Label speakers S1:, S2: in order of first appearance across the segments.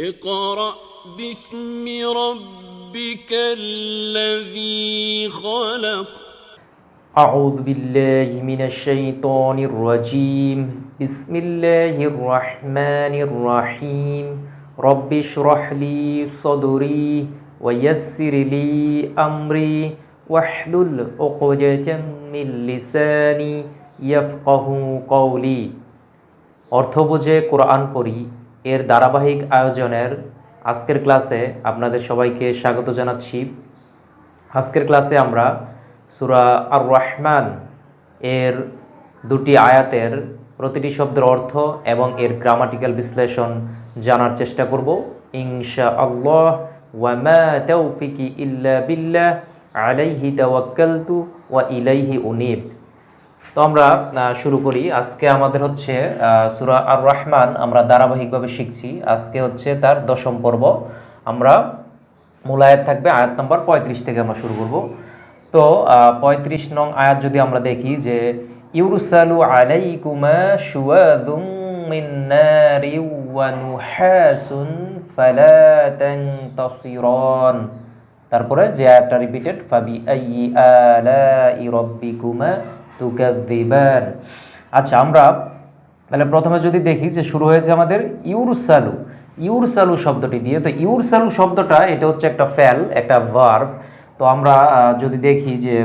S1: اقرأ باسم ربك الذي خلق
S2: أعوذ بالله من الشيطان الرجيم بسم الله الرحمن الرحيم رب اشرح لي صدري ويسر لي أمري واحلل عقدة من لساني يفقه قولي অর্থ বুঝে কোরআন পড়ি এর ধারাবাহিক আয়োজনের আজকের ক্লাসে আপনাদের সবাইকে স্বাগত জানাচ্ছি। আজকের ক্লাসে আমরা সুরা আর রহমান এর দুটি আয়াতের প্রতিটি শব্দের অর্থ এবং এর গ্রামাটিক্যাল বিশ্লেষণ জানার চেষ্টা করব। ইনশা আল্লাহ ওয়ামা ইল্লা বিল্লাহ, আলাইহি তাওয়াক্কালতু ওয়া ইলাইহি উনিব। তো আমরা শুরু করি। আজকে আমাদের হচ্ছে সুরা আর রহমান আমরা ধারাবাহিকভাবে শিখছি। আজকে হচ্ছে তার দশম পর্ব। আমরা মূল থাকবে আয়াত নম্বর পঁয়ত্রিশ থেকে আমরা শুরু করব। তো পঁয়ত্রিশ নং আয়াত যদি আমরা দেখি যে, ইউরুসালু আলাইকুমা শুয়াদুম তারপরে যে আয়াতটা রিপিটেড ফাবি আইয়ি আলাই রাব্বিকুমা তুকাযযিবান আচ্ছা আমরা তাহলে প্রথমে যদি দেখি যে শুরু হয়েছে আমাদের ইউরসালু। ইউরসালু শব্দটি দিয়ে। তো ইউরসালু শব্দটা, এটা হচ্ছে একটা ফ্যাল একটা ভার্ব। তো আমরা যদি দেখি যে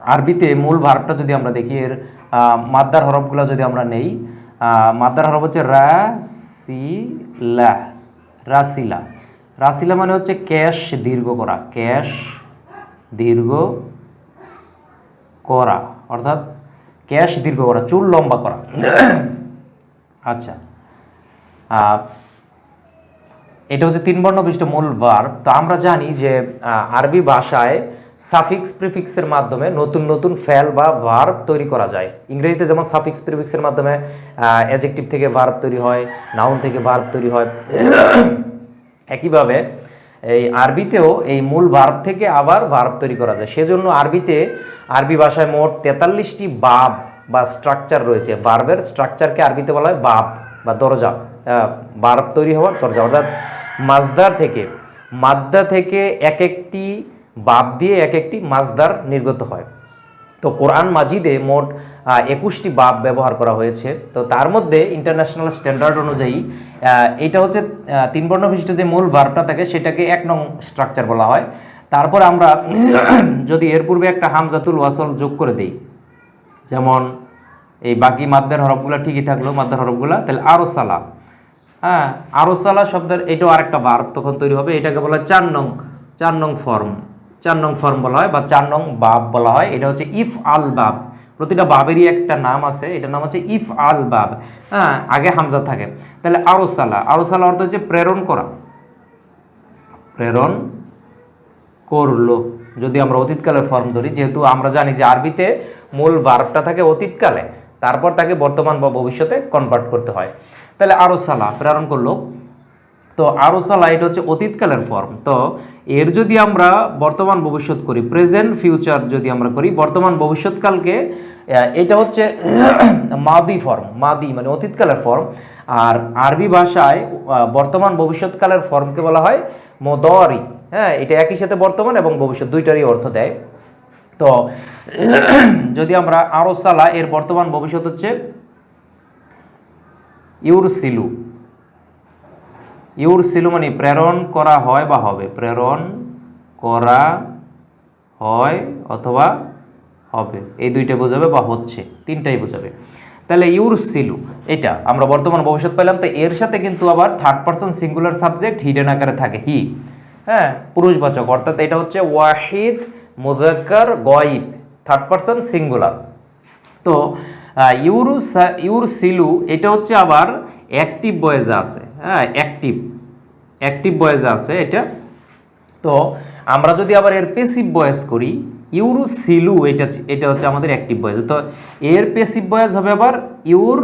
S2: আরবিতে মূল ভার্বটা যদি আমরা দেখি, এর মাদ্দার হরফগুলো যদি আমরা নেই মাদ্দার হরফ হচ্ছে রা, সি, লা। রাসিলা রাসিলা মানে হচ্ছে ক্যাশ দীর্ঘ করা। ক্যাশ দীর্ঘ করা। অর্থাৎ ক্যাশ দীর্ঘ করা, চুল লম্বা করা। আচ্ছা। এটা হচ্ছে তিন বর্ণ বিশিষ্ট মূল ভার্ব তো আমরা জানি যে আরবি ভাষায় সাফিক্স প্রিফিক্সের মাধ্যমে নতুন নতুন ফ্যাল বা ভার্ব তৈরি করা যায়। ইংরেজিতে যেমন সাফিক্স প্রিফিক্সের মাধ্যমে অ্যাজেক্টিভ থেকে ভার্ব তৈরি হয় নাউন থেকে ভার্ব তৈরি হয়। একইভাবে এই আরবিতেও এই মূল ভার্ব থেকে আবার ভার্ব তৈরি করা যায়। সেজন্য আরবিতে আরবি ভাষায় মোট তেতাল্লিশটি বাব বা স্ট্রাকচার রয়েছে। বার্বের স্ট্রাকচারকে আরবিতে বলা হয় বাব বা দরজা। বার্ব তৈরি হওয়ার দরজা। অর্থাৎ মাজদার থেকে, মাদ্দা থেকে এক একটি বাব দিয়ে এক একটি মাজদার নির্গত হয়। তো কোরআন মাজিদে মোট একুশটি বাব ব্যবহার করা হয়েছে। তো তার মধ্যে ইন্টারন্যাশনাল স্ট্যান্ডার্ড অনুযায়ী এটা হচ্ছে তিন বর্ণ বিশিষ্ট যে মূল বার্বটা থাকে, সেটাকে এক নং স্ট্রাকচার বলা হয়। তারপর আমরা যদি এর পূর্বে একটা হামজাতুল ওয়াসল যোগ করে দিই, যেমন এই বাকি মাদ্দার হরফগুলো ঠিকই থাকল, মাদ্দার হরফগুলো, তাহলে আরও সালা হ্যাঁ আরও সালা শব্দের এটাও আরেকটা ভার্ব তখন তৈরি হবে, এটাকে বলা হয় চার নং চার নং ফর্ম চার নং ফর্ম বলা হয় বা চার নং বাব বলা হয়, এটা হচ্ছে ইফ আল বাব। প্রতিটা বাবেরই একটা নাম আছে, এটার নাম হচ্ছে ইফ আল বাব। হ্যাঁ আগে হামজা থাকে। তাহলে আরও সালা আরও সালা অর্থ হচ্ছে প্রেরণ করা। প্রেরণ করল। যদি আমরা অতীতকালের ফর্ম ধরি, যেহেতু আমরা জানি যে আরবিতে মূল বার্বটা থাকে অতীতকালে, তারপর তাকে বর্তমান বা ভবিষ্যতে কনভার্ট করতে হয়। তাহলে আরও সালা প্রেরণ করল। তো আরও সালা এটা হচ্ছে অতীতকালের ফর্ম তো এর যদি আমরা বর্তমান ভবিষ্যৎ করি প্রেজেন্ট ফিউচার যদি আমরা করি, বর্তমান ভবিষ্যৎকালকে এটা হচ্ছে মাদি ফর্ম মাদি মানে অতীতকালের ফর্ম আর আরবি ভাষায় বর্তমান ভবিষ্যৎকালের ফর্মকে বলা হয় মোদরি হ্যাঁ এটা একই সাথে বর্তমান এবং ভবিষ্যৎ দুইটারই অর্থ দেয়। তো, যদি আমরা আরও সালা এর বর্তমান ভবিষ্যৎ হচ্ছে ইউরসিলু। ইউরসিলু মানে প্রেরণ করা হয় বা হবে। প্রেরণ করা হয় অথবা হবে। এই দুইটা বোঝাবে বা হচ্ছে, তিনটাই বোঝাবে। তাহলে ইউরসিলু, এটা আমরা বর্তমান ভবিষ্যৎ পেলাম তো এর সাথে কিন্তু আবার third person singular subject hidden আকারে থাকে হি হ্যাঁ পুরুষবাচক। অর্থাৎ এটা হচ্ছে ওয়াহিদ মুজাক্কার গয়েব থার্ড পারসন সিঙ্গুলার তো ইউরুস, ইউরসিলু, এটা হচ্ছে আবার অ্যাক্টিভ বয়েজে আছে। হ্যাঁ অ্যাক্টিভ অ্যাক্টিভ বয়েজে আছে এটা। তো, আমরা যদি আবার এর পেসিভ বয়েস করি ইউরু সিলু এটা এটা হচ্ছে আমাদের অ্যাক্টিভ বয়েজ। তো, এর পেসিভ বয়েজ হবে আবার ইউর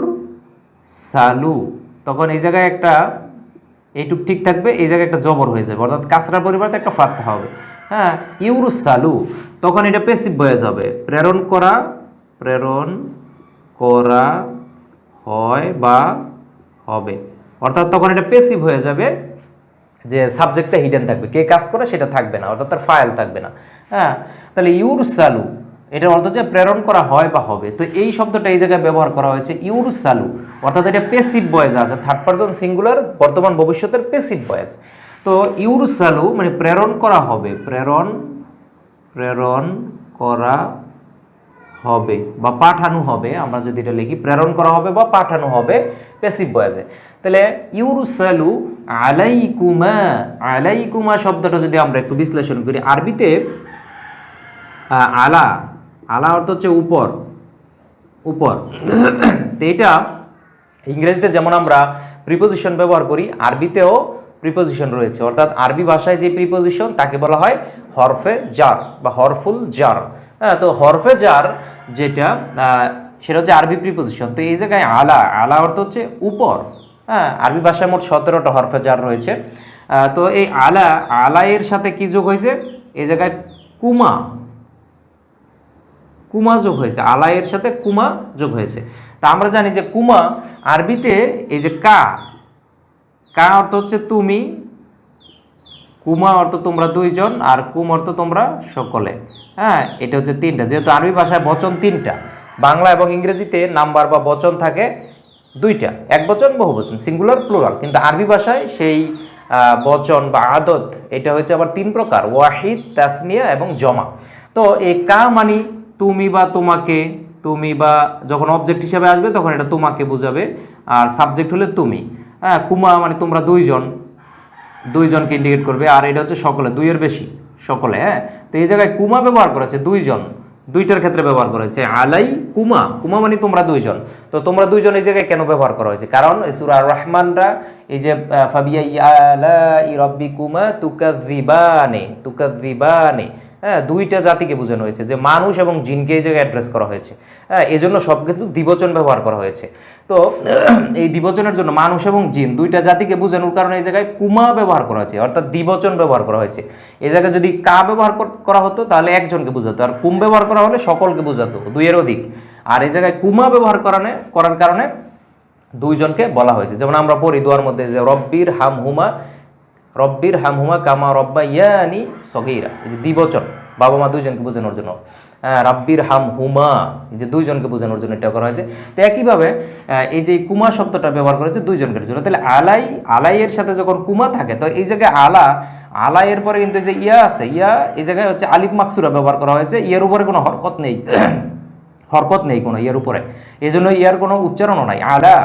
S2: সালু তখন এই জায়গায় একটা এইটুক ঠিক থাকবে, এই জায়গায় একটা জবর হয়ে যাবে। অর্থাৎ কাঁচরার পরিবর্তে একটা ফাত্তা হবে। হ্যাঁ ইউরু সালু তখন এটা পেসিভ বয়েজ হবে। প্রেরণ করা প্রেরণ করা হয় বা হবে। অর্থাৎ তখন এটা পেসিভ হয়ে যাবে, যে সাবজেক্টটা হিডেন থাকবে। কে কাজ করে সেটা থাকবে না, অর্থাৎ তার ফাইল থাকবে না। হ্যাঁ তাহলে ইউরসালু এটার অর্থ হচ্ছে প্রেরণ করা হয় বা হবে। তো এই শব্দটা এই জায়গায় ব্যবহার করা হয়েছে ইউরসালু। অর্থাৎ এটা পেসিভ বয়েজ আছে থার্ড পারসন সিঙ্গুলার বর্তমান ভবিষ্যতের পেসিভ বয়েজ তো ইউরসালু মানে প্রেরণ করা হবে, প্রেরণ প্রেরণ করা হবে বা পাঠানো হবে। আমরা যদি এটা লিখি, প্রেরণ করা হবে বা পাঠানো হবে পেসিভ বয়েজে তাহলে ইউরুসালু আলাইকুমা আলাইকুমা শব্দটা যদি আমরা একটু বিশ্লেষণ করি, আরবিতে আলা আলা অর্থ হচ্ছে উপর উপর। তো এটা ইংরেজিতে যেমন আমরা প্রিপোজিশন ব্যবহার করি, আরবিতেও প্রিপোজিশন রয়েছে। অর্থাৎ আরবি ভাষায় যে প্রিপোজিশন তাকে বলা হয় হরফে জার বা হরফুল জার। হ্যাঁ তো হরফে জার যেটা সেটা হচ্ছে আরবি প্রিপোজিশন তো এই জায়গায় আলা আলা অর্থ হচ্ছে উপর। হ্যাঁ আরবি ভাষায় মোট সতেরোটা হরফে জার রয়েছে। তো এই আলা আলা এর সাথে কি যোগ হয়েছে? এই জায়গায় কুমা। কুমা যোগ হয়েছে আলায়ের সাথে কুমা যোগ হয়েছে। তা আমরা জানি যে কুমা আরবিতে এই যে কা কা অর্থ হচ্ছে তুমি, কুমা অর্থ তোমরা দুইজন, আর কুম অর্থ তোমরা সকলে। হ্যাঁ এটা হচ্ছে তিনটা, যেহেতু আরবি ভাষায় বচন তিনটা, বাংলা এবং ইংরেজিতে নাম্বার বা বচন থাকে দুইটা, এক বচন, বহু বচন সিঙ্গুলার প্লুরাল কিন্তু আরবি ভাষায় সেই বচন বা আদত, এটা হচ্ছে আবার তিন প্রকার, ওয়াহিদ, তাসনিয়া এবং জমা। তো এই কা মানি তুমি বা তোমাকে, তুমি বা যখন অবজেক্ট হিসাবে আসবে তখন এটা তোমাকে বোঝাবে। আর সাবজেক্ট হলে তুমি। হ্যাঁ কুমা মানে তোমরা দুইজন। দুইজনকে ইন্ডিকেট করবে। আর এটা হচ্ছে সকলে, দুইয়ের বেশি, সকলে হ্যাঁ? তো এই জায়গায় কুমা ব্যবহার করেছে দুইজন। দুইটার ক্ষেত্রে ব্যবহার করেছে। আলাই কুমা। কুমা মানে তোমরা দুইজন। তো তোমরা দুইজন এই জায়গায় কেন ব্যবহার করা হয়েছে? কারণ সুরা রহমানরা এই যে ফাবিয়া ইয়ালা রব্বি কুমা তুকাজিবানে তুকাজিবানে হ্যাঁ দুইটা জাতিকে বোঝানো হয়েছে, যে মানুষ এবং জিনকে এই জায়গায় অ্যাড্রেস করা হয়েছে। হ্যাঁ এই জন্য সব কিন্তু দ্বিবচন ব্যবহার করা হয়েছে। তো, এই দ্বিবচনের জন্য মানুষ এবং জিন দুইটা জাতিকে বোঝানোর কারণে এই জায়গায় কুমা ব্যবহার করা হয়েছে, অর্থাৎ দ্বিবচন ব্যবহার করা হয়েছে। এই জায়গায় যদি কা ব্যবহার করা হতো, তাহলে একজনকে বোঝাতো, আর কুম ব্যবহার করা হলে সকলকে বোঝাতো, দুইয়ের অধিক। আর এই জায়গায় কুমা ব্যবহার করানে, করার কারণে দুইজনকে বলা হয়েছে। যেমন আমরা পড়ি দোয়ার মধ্যে যে, রব্বির হাম হুমা রব্বির হাম হুমা কামা রব্বা ইয়ানি সগীরা। এই যে দ্বিবচন, বাবা মা দুইজনকে বোঝানোর জন্য। রাব্বির হাম হুমা যে দুইজনকে বোঝানোর জন্য এটা করা হয়েছে। তো একইভাবে এই যে কুমা শব্দটা ব্যবহার করেছে দুইজনকের জন্য। তাহলে আলাই, আলাইয়ের সাথে যখন কুমা থাকে, তো এই জায়গায় আলা, আলাইয়ের পরে কিন্তু যে ইয়া আছে, ইয়া এই জায়গায় হচ্ছে আলিফ মাকসুরা ব্যবহার করা হয়েছে। ইয়ার উপরে কোনো হরকত নেই। হরকত নেই কোনো ইয়ার উপরে। এই জন্য ইয়ার কোনো উচ্চারণও নাই। আলা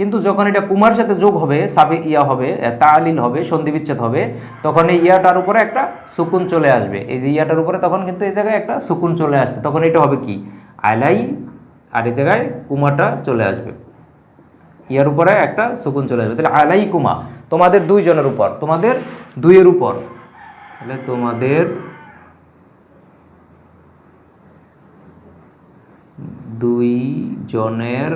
S2: কিন্তু যখন এটা কুমার সাথে যোগ হবে, সাবে ইয়া হবে তালিল হবে সন্ধি বিচ্ছেদ হবে, তখন এই ইয়াটার উপরে একটা সুকুন চলে আসবে। এই যে ইয়াটার উপরে তখন কিন্তু এই জায়গায় একটা সুকুন চলে আসছে। তখন এটা হবে কি? আলাই আর এই জায়গায় কুমারটা চলে আসবে। ইয়ার উপরে একটা সুকুন চলে আসবে। তাহলে আলাই কুমা, তোমাদের দুইজনের উপর, তোমাদের দুইয়ের উপর। তাহলে তোমাদের দুই জনের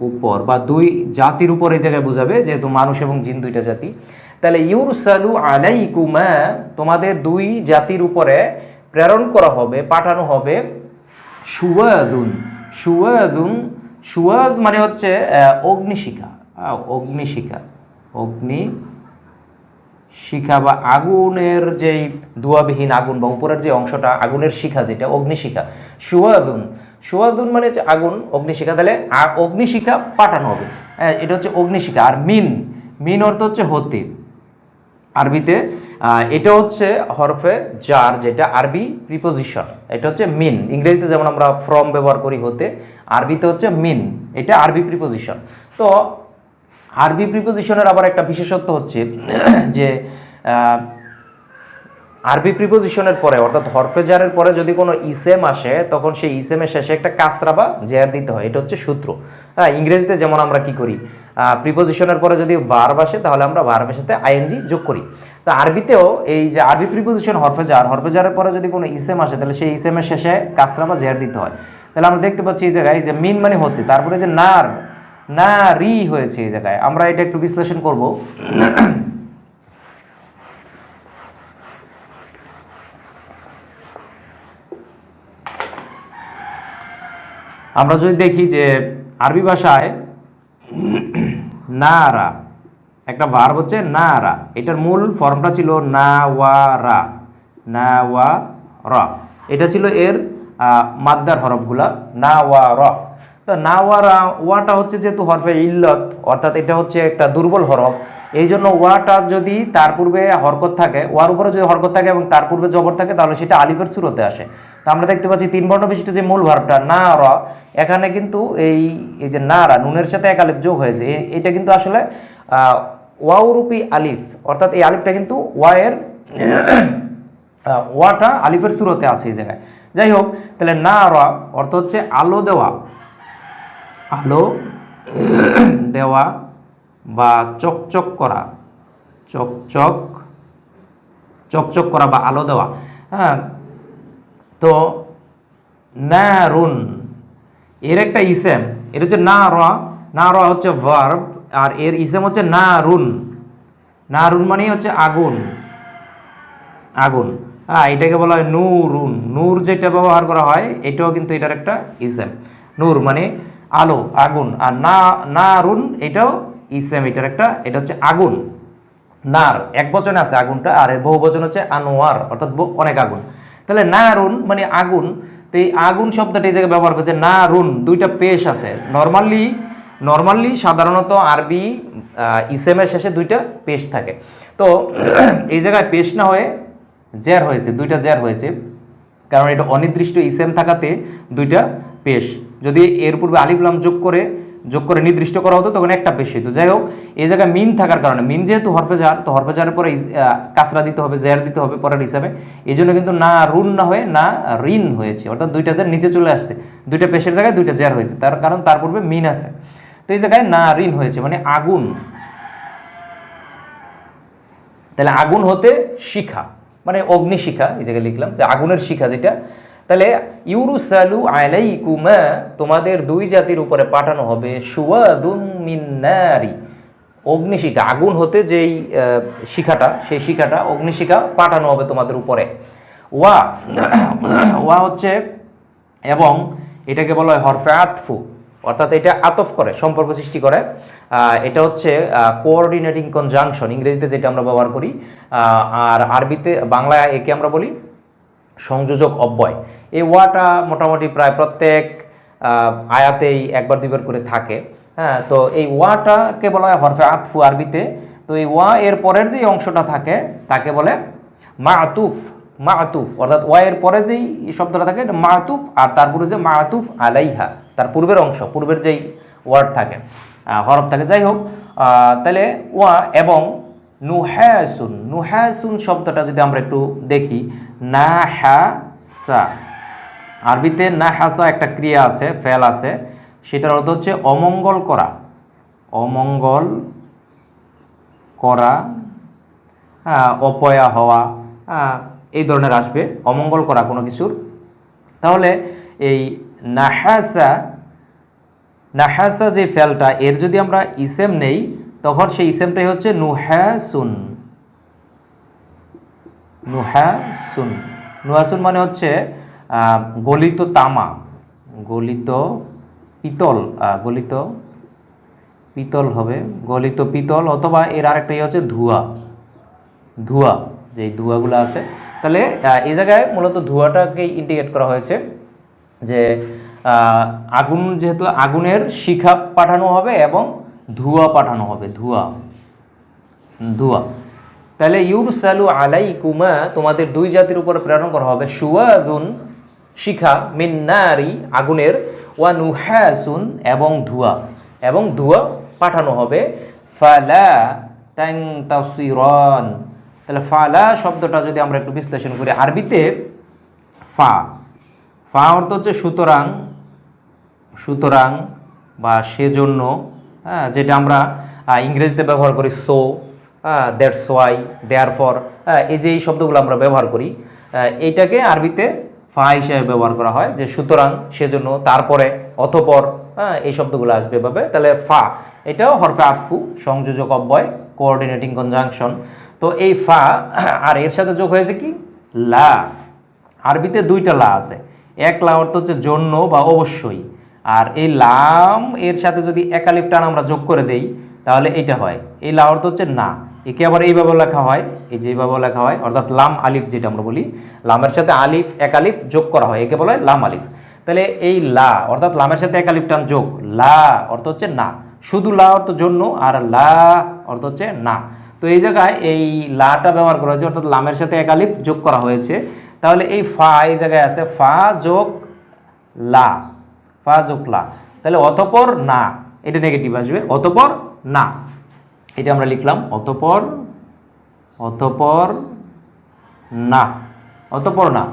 S2: উপর বা দুই জাতির উপর এই জায়গায় বোঝাবে যেহেতু মানুষ এবং জিন দুইটা জাতি। তাহলে ইউরসালু আলাইকুমা, তোমাদের দুই জাতির উপরে প্রেরণ করা হবে, পাঠানো হবে সুয়াদুন। সুয়াদুন, সুয়াদ মানে হচ্ছে অগ্নিশিখা। অগ্নিশিখা। অগ্নি শিখা বা আগুনের যেই ধোয়াবিহীন আগুন বা উপরের যে অংশটা, আগুনের শিখা যেটা, অগ্নিশিখা। সুয়াদুন। সুয়াদুন মানে হচ্ছে আগুন অগ্নিশিখা তাহলে অগ্নিশিখা পাঠানো হবে। হ্যাঁ, এটা হচ্ছে অগ্নিশিখা আর মিন মিন অর্থ হচ্ছে হতে। আরবিতে এটা হচ্ছে হরফে জার যেটা আরবি প্রিপোজিশন এটা হচ্ছে মিন। ইংরেজিতে যেমন আমরা ফ্রম ব্যবহার করি হতে আরবিতে হচ্ছে মিন এটা আরবি প্রিপোজিশন তো আরবি প্রিপোজিশনের আবার একটা বিশেষত্ব হচ্ছে যে আরবি প্রিপোজিশনের পরে, অর্থাৎ হরফেজারের পরে যদি কোনো ইসেম আসে, তখন সেই ইসেমের শেষে একটা কাস্ত্রা বা জেয়ার দিতে হয়। এটা হচ্ছে সূত্র। হ্যাঁ ইংরেজিতে যেমন আমরা কি করি? প্রিপোজিশনের পরে যদি ভার্ব আসে, তাহলে আমরা ভার্বের সাথে আইএনজি যোগ করি। তো আরবিতেও এই যে আরবি প্রিপোজিশন হরফেজার, হরফেজারের পরে যদি কোনো ইসেম আসে, তাহলে সেই ইসেমের শেষে কাসরা বা জেয়ার দিতে হয়। তাহলে আমরা দেখতে পাচ্ছি এই জায়গায় যে মিন মানে হতে, তারপরে যে নার না রি হয়েছে এই জায়গায়। আমরা এটা একটু বিশ্লেষণ করব। আমরা যদি দেখি যে আরবি ভাষায় নারা, একটা ভার্ব হচ্ছে না রা এটার মূল ফর্মটা ছিল না ওয়া রা না ওয়া এটা ছিল এর মাদ্দার হরফগুলা না ওয়া র তো না ওয়াটা হচ্ছে যেহেতু হরফে ইল্লত, অর্থাৎ এটা হচ্ছে একটা দুর্বল হরফ এই জন্য ওয়াটা যদি তার পূর্বে হরকত থাকে, ওয়ার উপরে যদি হরকত থাকে এবং তার পূর্বে জবর থাকে, তাহলে সেটা আলিফের সুরতে আসে। তো আমরা দেখতে পাচ্ছি তিন বর্ণ বিশিষ্ট যে মূল ভার্বটা না, র, এখানে কিন্তু এই এই যে না, রা, নুনের সাথে এক আলিফ যোগ হয়েছে। এটা কিন্তু আসলে ওয়াউরূপী আলিফ, অর্থাৎ এই আলিফটা কিন্তু ওয়ায়ের ওয়াটা আলিফের সুরতে আছে এই জায়গায়। যাই হোক, তাহলে না, র, অর্থ হচ্ছে আলো দেওয়া। আলো দেওয়া বা চকচক করা, চকচক চকচক করা বা আলো দেওয়া হ্যাঁ? তো নারুন, এর একটা ইসেম, এর হচ্ছে না র না র হচ্ছে ভার্ব আর এর ইসেম হচ্ছে নারুন। নারুন মানে হচ্ছে আগুন আগুন। হ্যাঁ এটাকে বলা হয় নূরুন। নূর যেটা ব্যবহার করা হয়, এটাও কিন্তু এটার একটা ইসেম। নূর মানে আলো, আগুন। আর না, নারুন, এটাও ইসেম এটার একটা, এটা হচ্ছে আগুন। নার, এক বচনে আছে আগুনটা, আর এর বহু বচন হচ্ছে আনোয়ার, অর্থাৎ অনেক আগুন। তাহলে নারুন মানে আগুন, তো এই আগুন শব্দটা এই জায়গায় ব্যবহার করছে নারুন, দুইটা পেশ আছে। নর্মালি নর্মালি সাধারণত আরবি ইসেমের শেষে দুইটা পেশ থাকে। তো এই জায়গায় পেশ না হয়ে জ্যার হয়েছে, দুইটা জ্যার হয়েছে। কারণ এটা অনির্দিষ্ট ইসেম থাকাতে দুইটা পেশ। যদি এর পূর্বে আলিফলাম যোগ করে যোগ করে নির্দিষ্ট করা হতো, তখন একটা পেশ হতো। যাই হোক, এই জায়গায় মিন থাকার কারণে, মিন যেহেতু হরফেজার তো হরফেজারের পরে কাসরা দিতে হবে জের দিতে হবে পরের হিসাবে। এই জন্য কিন্তু না রুন না হয়ে, না রিন হয়েছে। অর্থাৎ দুইটা জের নিচে চলে আসছে। দুইটা পেশের জায়গায় দুইটা জের হয়েছে। তার কারণ তার পূর্বে মিন আছে। তো এই জায়গায় না রিন হয়েছে মানে আগুন। তাহলে আগুন হতে শিখা মানে অগ্নিশিখা, এই জায়গায় লিখলাম যে আগুনের শিখা যেটা তাহলে ইউরুসালু আলাইকুমা, তোমাদের দুই জাতির উপরে পাঠানো হবে। সুয়াদুম মিন্নারি অগ্নিশিখা, আগুন হতে যেই শিখাটা, সেই শিখাটা, অগ্নিশিখা পাঠানো হবে তোমাদের উপরে। ওয়া ওয়া হচ্ছে, এবং এটাকে বলা হয় হরফে আতফু, অর্থাৎ এটা আতফ করে, সম্পর্ক সৃষ্টি করে। এটা হচ্ছে কোঅর্ডিনেটিং কনজাংশন ইংরেজিতে যেটা আমরা ব্যবহার করি আর আরবিতে, বাংলায় একে আমরা বলি সংযোজক অব্যয়। এই ওয়াটা মোটামুটি প্রায় প্রত্যেক আয়াতেই একবার দুইবার করে থাকে। হ্যাঁ তো এই ওয়াটাকে বলা হয় হরফে আতফু আরবিতে। তো এই ওয়া এর পরের যে অংশটা থাকে, তাকে বলে মাতুফ মাতুফ। অর্থাৎ ওয়া এর পরে যেই শব্দটা থাকে, এটা মাতুফ, আর তারপরে যে মাতুফ আলাইহা, তার পূর্বের অংশ, পূর্বের যেই ওয়ার্ড থাকে হরফ থাকে। যাই হোক তাহলে ওয়া এবং নুহ্যাসুন নুহ্যাসুন শব্দটা যদি আমরা একটু দেখি না হ্যা সা আরবিতে না হাসা একটা ক্রিয়া আছে, ফেল আছে। সেটার অর্থ হচ্ছে অমঙ্গল করা। অমঙ্গল করা অপয়া হওয়া এই ধরনের আসবে। অমঙ্গল করা কোনো কিছুর। তাহলে এই নাহাসা নাহাসা যে ফেলটা, এর যদি আমরা ইসেম নেই, তখন সেই ইসেমটাই হচ্ছে নুহাসুন। নুহাসুন। নুহাসুন মানে হচ্ছে গলিত তামা, গলিত পিতল গলিত পিতল হবে, গলিত পিতল অথবা এর আরেকটা ইয়ে হচ্ছে ধোঁয়া ধোঁয়া যে ধোঁয়াগুলো আছে। তাহলে এই জায়গায় মূলত ধোঁয়াটাকে ইন্ডিকেট করা হয়েছে যে আগুন যেহেতু আগুনের শিখা পাঠানো হবে এবং ধোঁয়া পাঠানো হবে, ধোঁয়া ধোঁয়া। তাহলে ইউরসালু আলাইকুমা, তোমাদের দুই জাতির উপর প্রেরণ করা হবে। সুয়াদুন শিখা মিন্নারি আগুনের, ওয়া নুহাসুন, এবং ধোঁয়া। এবং ধোঁয়া পাঠানো হবে। ফালা তাং তাসিরন তাহলে ফালা শব্দটা যদি আমরা একটু বিশ্লেষণ করি, আরবিতে ফা। ফা অর্থ হচ্ছে সুতরাং সুতরাং বা সেজন্য হ্যাঁ যেটা আমরা ইংরেজিতে ব্যবহার করি so that's why therefore এই যে এই শব্দগুলো আমরা ব্যবহার করি এইটাকে আরবিতে ফা হিসেবে ব্যবহার করা হয়, যে সুতরাং সেজন্য তারপরে অতপর হ্যাঁ এই শব্দগুলো আসবে এভাবে। তাহলে ফা, এটাও হরফে আতফু সংযোজক অব্যয় কোঅর্ডিনেটিং কনজাংশন তো এই ফা, আর এর সাথে যোগ হয়েছে কি? লা। আরবিতে দুইটা লা আছে। এক লা অর্থ হচ্ছে জন্য বা অবশ্যই। আর এই লাম, এর সাথে যদি একালিফ টান আমরা যোগ করে দেই, তাহলে এটা হয়। এই লা অর্থ হচ্ছে না। একে আবার এইভাবে লেখা হয়, এই যে এইভাবে লেখা হয়, অর্থাৎ লাম আলিফ যেটা আমরা বলি, লামের সাথে আলিফ, এক আলিফ যোগ করা হয়, একে বলা হয় লাম আলিফ। তাহলে এই লা, অর্থাৎ লামের সাথে এক আলিফ টান যোগ, লা অর্থ হচ্ছে না। শুধু লা অর্থ জন্য আর লা অর্থ হচ্ছে না। তো এই জায়গায় এই লাটা ব্যবহার করা হয়েছে, অর্থাৎ লামের সাথে এক আলিফ যোগ করা হয়েছে। তাহলে এই ফা এই জায়গায় আছে, ফা যোগ লা, ফা যোগ লা। তাহলে অতপর না, এটা নেগেটিভ আসবে, অতপর না। এটা আমরা লিখলাম, অতপর অতপর না অতপর না।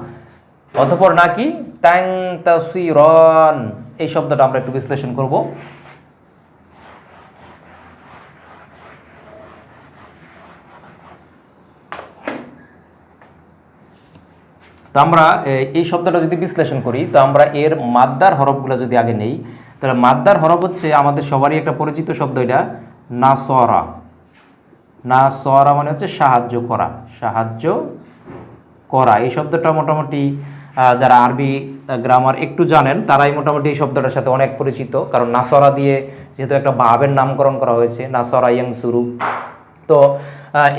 S2: অতপর না কি? ট্যাং তাসিরন, এই শব্দটা আমরা একটু বিশ্লেষণ করব। তো আমরা এই শব্দটা যদি বিশ্লেষণ করি, তো আমরা এর মাদ্দার হরফগুলো যদি আগে নেই, তাহলে মাদ্দার হরফ হচ্ছে আমাদের সবারই একটা পরিচিত শব্দ এটা। নাসরা। নাসরা মানে হচ্ছে সাহায্য করা সাহায্য করা। এই শব্দটা মোটামুটি যারা আরবি গ্রামার একটু জানেন, তারাই মোটামুটি এই শব্দটার সাথে অনেক পরিচিত। কারণ নাসরা দিয়ে যেহেতু একটা বাবের নামকরণ করা হয়েছে, নাসরা ইয়াং সুরু। তো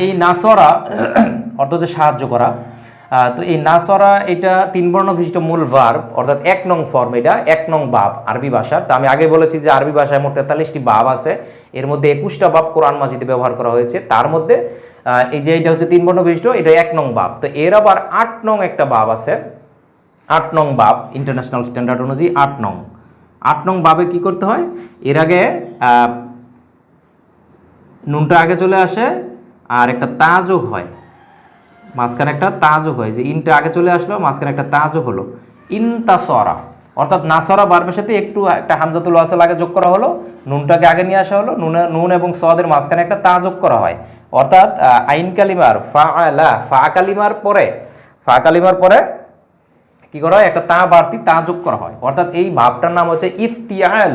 S2: এই নাসরা, অর্থ হচ্ছে সাহায্য করা। তো এই নাসরা, এটা তিন বর্ণ বিশিষ্ট মূল ভার্ব অর্থাৎ এক নং ফর্ম এটা, এক নং বাব, আরবি ভাষার। তো আমি আগে বলেছি যে আরবি ভাষায় মোট তেতাল্লিশটি বাব আছে। এর মধ্যে একুশটা বাব কোরআন মাজিদে ব্যবহার করা হয়েছে। তার মধ্যে এই যে এটা হচ্ছে তিন বর্ণ বিশিষ্ট, এটা এক নং বাব। তো এর আবার আট নং একটা বাব আছে। আট নং বাব ইন্টারন্যাশনাল স্ট্যান্ডার্ড অনুযায়ী আট নং। আট নং বাবে কি করতে হয়? এর আগে নুনটা আগে চলে আসে আর একটা তাজও হয়। মাঝখানে একটা তাজও হয়। যে ইনটা আগে চলে আসলো, মাঝখানে একটা তাজও হলো। ইনতাসরা। অর্থাৎ নাসরা বার্বের সাথে একটু একটা হামজাতুল ওয়াসেল আগে যোগ করা হলো, নুনটাকে আগে নিয়ে আসা হলো, নুন নুন এবং সদের মাঝখানে একটা তা যোগ করা হয়। অর্থাৎ আইন কালিমার ফা আলা ফা কালিমার পরে, ফা কালিমার পরে কি করা হয়? একটা তা বাড়তি তা যোগ করা হয়। অর্থাৎ এই ভাবটার নাম হচ্ছে ইফতিয়াল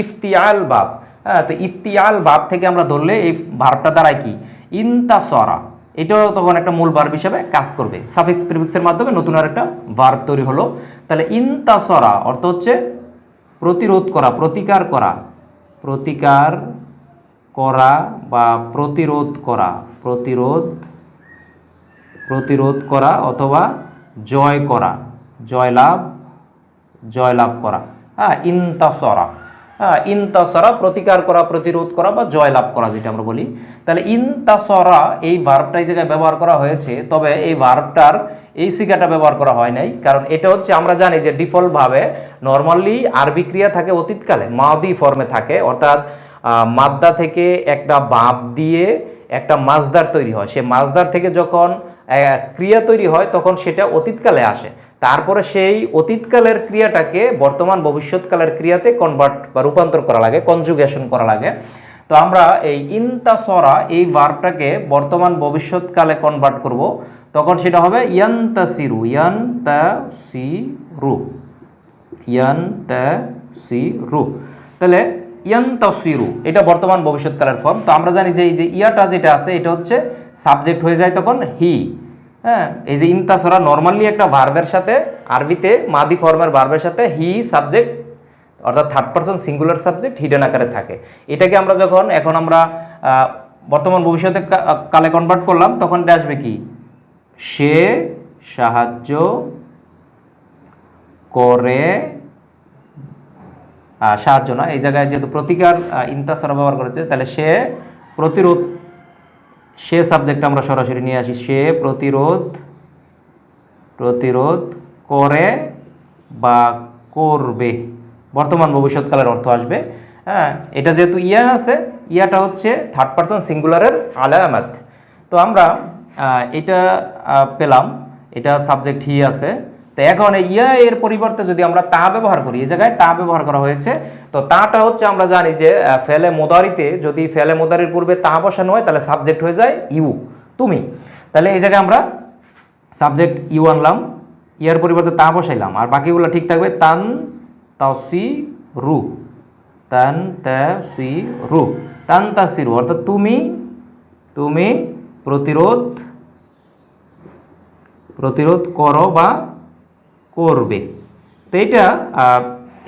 S2: ইফতিয়াল ভাব হ্যাঁ তো ইফতিয়াল ভাব থেকে আমরা ধরলে এই ভাবটা দ্বারাই কি? ইনতাসরা। এটাও তখন একটা মূল ভার্ব হিসেবে কাজ করবে। সাফিক্স প্রিফিক্সের মাধ্যমে নতুন আর একটা ভার্ব তৈরি হলো। তাহলে ইনতাসরা অর্থ হচ্ছে প্রতিরোধ করা, প্রতিকার করা। প্রতিকার করা বা প্রতিরোধ করা, প্রতিরোধ প্রতিরোধ করা অথবা জয় করা জয়লাভ জয়লাভ করা। হ্যাঁ ইনতাসরা। হ্যাঁ ইনতাসরা প্রতিকার করা, প্রতিরোধ করা বা জয়লাভ করা যেটা আমরা বলি। তাহলে ইনতাসরা এই ভার্বটা এই জায়গায় ব্যবহার করা হয়েছে, তবে এই ভার্বটার এই সিকাটা ব্যবহার করা হয় নাই, কারণ এটা হচ্ছে আমরা জানি যে ডিফল্টভাবে নর্মালি আরবি ক্রিয়া থাকে অতীতকালে, মাদি ফর্মে থাকে, অর্থাৎ মাদ্দা থেকে একটা বাপ দিয়ে একটা মাজদার তৈরি হয়। সে মাজদার থেকে যখন ক্রিয়া তৈরি হয়, তখন সেটা অতীতকালে আসে। তারপরে সেই অতীতকালের ক্রিয়াটাকে বর্তমান ভবিষ্যৎকালের ক্রিয়াতে কনভার্ট বা রূপান্তর করা লাগে কনজুগেশন করা লাগে। তো আমরা এই ইনতাসরা, এই ভার্বটাকে বর্তমান ভবিষ্যৎকালে কনভার্ট করব। তখন সেটা হবে ইয়ান্তাসিরু ইয়ান্তাসিরু ইয়ান্তাসিরু। তাহলে ইয়ান্তাসিরু, এটা বর্তমান ভবিষ্যৎকালের ফর্ম তো আমরা জানি যে এই যে ইয়াটা যেটা আছে, এটা হচ্ছে সাবজেক্ট হয়ে যায় তখন হি হ্যাঁ এই যে ইনতাসরা নর্মালি একটা ভার্বের সাথে, আরবিতে মাদি ফর্মের ভার্বের সাথে হি সাবজেক্ট অর্থাৎ third person singular subject hidden আকারে থাকে। এটাকে আমরা যখন, এখন আমরা বর্তমান ভবিষ্যতে কালে কনভার্ট করলাম, তখন এটা আসবে কি? সে সাহায্য করে সাহায্য না, এই জায়গায় যেহেতু প্রতিকার ইন্তাসরা ব্যবহার করেছে, তাহলে সে প্রতিরোধ, সে সাবজেক্ট আমরা সরাসরি নিয়ে আসি, সে প্রতিরোধ প্রতিরোধ করে বা করবে। বর্তমান ভবিষ্যৎকালের অর্থ আসবে। হ্যাঁ এটা যেহেতু ইয়া আছে, ইয়াটা হচ্ছে থার্ড পারসন সিঙ্গুলারের আলামাত। তো আমরা এটা পেলাম। এটা সাবজেক্ট হি আছে। তো এখন ইয়া এর পরিবর্তে যদি আমরা তা ব্যবহার করি, এই জায়গায় তা ব্যবহার করা হয়েছে। তো তাটা হচ্ছে আমরা জানি যে ফেলে মোদারিতে যদি ফেলে মোদারির পূর্বে তা বসানো হয়, তাহলে সাবজেক্ট হয়ে যায় ইউ। তুমি? তাহলে এই জায়গায় আমরা সাবজেক্ট ইউ আনলাম। ইয়ার পরিবর্তে তা বসাইলাম। আর বাকিগুলো ঠিক থাকবে তান তাসি রু। তান তাসি রু। তান তাসিরু অর্থাৎ তুমি তুমি প্রতিরোধ প্রতিরোধ করো বা করবে। তো এটা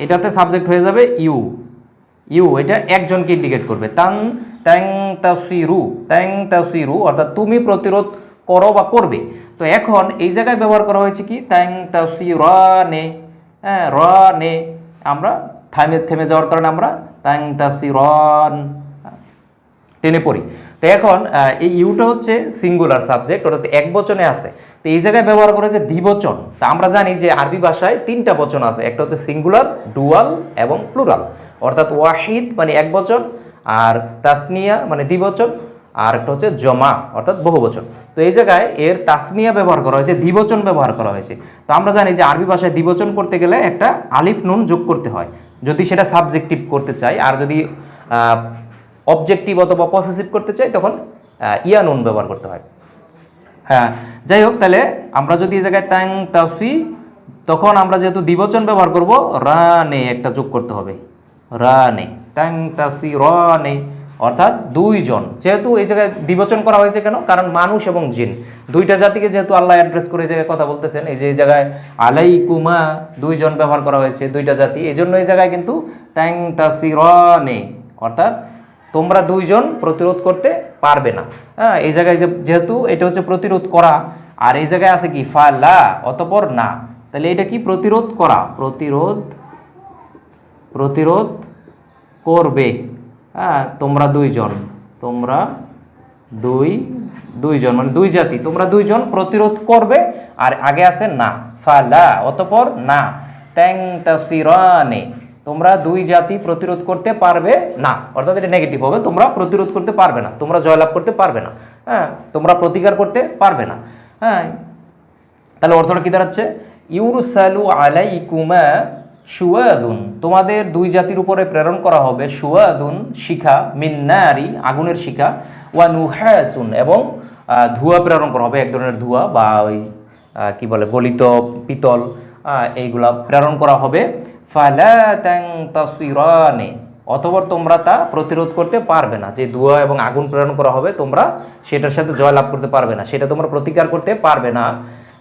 S2: এটাতে সাবজেক্ট হয়ে যাবে ইউ। ইউ, এটা একজনকে ইন্ডিকেট করবে। তান ট্যাং তাসিরু ট্যাং তাসিরু, অর্থাৎ তুমি প্রতিরোধ করো বা করবে। তো এখন এই জায়গায় ব্যবহার করা হয়েছে কি? ট্যাং তাসিরানে হ্যাঁ রনে, আমরা থামে, থেমে যাওয়ার কারণে আমরা ট্যাং তাসিরন, টেনে পড়ি। তো এখন এই ইউটা হচ্ছে সিঙ্গুলার সাবজেক্ট অর্থাৎ এক বচনে আছে। তো এই জায়গায় ব্যবহার করেছে দ্বিবচন। তা আমরা জানি যে আরবি ভাষায় তিনটা বচন আছে, একটা হচ্ছে সিঙ্গুলার ডুয়াল এবং প্লুরাল অর্থাৎ ওয়াহিদ মানে এক বচন, আর তাসনিয়া মানে দ্বিবচন, আর একটা হচ্ছে জমা, অর্থাৎ বহুবচন তো এই জায়গায় এর তাসনিয়া ব্যবহার করা হয়েছে, দ্বিবচন ব্যবহার করা হয়েছে। তো আমরা জানি যে আরবি ভাষায় দ্বিবচন করতে গেলে একটা আলিফ নুন যোগ করতে হয়। যদি সেটা সাবজেক্টিভ করতে চাই, আর যদি অবজেক্টিভ অথবা পসেসিভ করতে চাই, তখন ইয়া নুন ব্যবহার করতে হয়। হ্যাঁ যাই হোক, তাহলে আমরা যদি এই জায়গায় তাং তাসি তখন আমরা যেহেতু দ্বিবচন ব্যবহার করব রানে একটা যোগ করতে হবে। রানে তাং তাসি রানে অর্থাৎ দুইজন। যেহেতু এই জায়গায় দ্বিবচন করা হয়েছে কেন? কারণ মানুষ এবং জিন। দুইটা জাতিকে যেহেতু আল্লাহ অ্যাড্রেস করে এই জায়গায় কথা বলতেছেন, এই যে এই জায়গায় আলাইকুমা দুইজন ব্যবহার করা হয়েছে দুইটা জাতি এই জন্য এই জায়গায় কিন্তু ট্যাং তাসি রানে অর্থাৎ তোমরা দুইজন প্রতিরোধ করতে পারবে না। হ্যাঁ এই জায়গায় যে যেহেতু এটা হচ্ছে প্রতিরোধ করা, আর এই জায়গায় আছে কি? ফালা অতপর না। তাহলে এটা কি প্রতিরোধ করা? প্রতিরোধ প্রতিরোধ করবে। হ্যাঁ তোমরা দুইজন, তোমরা দুই, দুইজন মানে দুই জাতি, তোমরা দুইজন প্রতিরোধ করবে, আর আগে আছে না। ফালা অতপর না। ট্যাং তাসিরানে তোমরা দুই জাতি প্রতিরোধ করতে পারবে না। অর্থাৎ এটা নেগেটিভ হবে। তোমরা প্রতিরোধ করতে পারবে না। তোমরা জয়লাভ করতে পারবে না। হ্যাঁ? তোমরা প্রতিকার করতে পারবে না। হ্যাঁ? তাহলে অর্থটা কি দাঁড়াচ্ছে? ইউরুসালু আলাইকুমা সুয়াদুন। তোমাদের দুই জাতির উপরে প্রেরণ করা হবে সুয়াদুন শিখা, মিন্নারি, আগুনের শিখা, ওয়া নুহাসুন এবং ধোঁয়া প্রেরণ করা হবে। এক ধরনের ধোঁয়া বা ওই কী বলে গলিত পিতল এইগুলা প্রেরণ করা হবে। ফালা তাং তাসিরানে অতপর তোমরা তা প্রতিরোধ করতে পারবে না। যে ধোঁয়া এবং আগুন প্রেরণ করা হবে, তোমরা সেটার সাথে জয় লাভ করতে পারবে না। সেটা তোমরা প্রতিকার করতে পারবে না।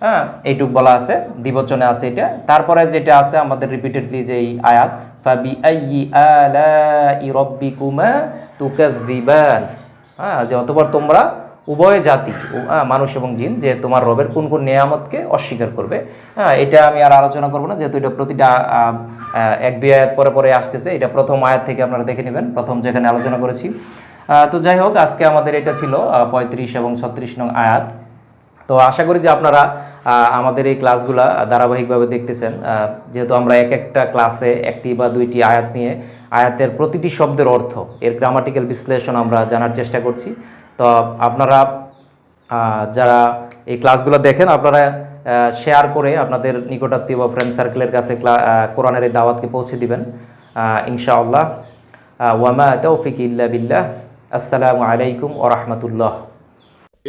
S2: হ্যাঁ এইটুক বলা আছে দ্বিবচনে আছে এটা। তারপরে যেটা আছে আমাদের রিপিটেডলি যে এই আয়াত ফাবি আইয়ি আলাই রব্বিকুমা তুকাযযিবান। হ্যাঁ যে অতপর তোমরা উভয় জাতি মানুষ এবং জিন, যে তোমার রবের কোন কোন নিয়ামতকে অস্বীকার করবে। হ্যাঁ এটা আমি আর আলোচনা করব না, যেহেতু এটা প্রতিটা এক দুই আয়াত পরে পরে আসতেছে, এটা প্রথম আয়াত থেকে আপনারা দেখে নেবেন, প্রথম যেখানে আলোচনা করেছি। তো যাই হোক, আজকে আমাদের এটা ছিল পঁয়ত্রিশ এবং ছত্রিশ নং আয়াত। তো আশা করি যে আপনারা আমাদের এই ক্লাসগুলা ধারাবাহিকভাবে দেখতেছেন। যেহেতু আমরা এক একটা ক্লাসে একটি বা দুইটি আয়াত নিয়ে, আয়াতের প্রতিটি শব্দের অর্থ, এর গ্রামাটিক্যাল বিশ্লেষণ আমরা জানার চেষ্টা করছি। তো আপনারা আহ, যারা এই ক্লাসগুলো দেখেন আপনারা শেয়ার করে আপনাদের নিকটাত্মীয় বা ফ্রেন্ড সার্কেলের কাছে ক্লা- আহ, কোরআনের এই দাওয়াতকে পৌঁছে দিবেন আহ, ইনশাআল্লাহ আহ, ওয়ামা তৌফিক ইল্লা বিল্লাহ আসসালামু আলাইকুম ও রহমতুল্লাহ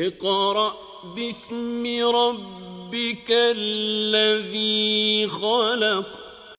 S1: اقرأ باسم ربك الذي خلق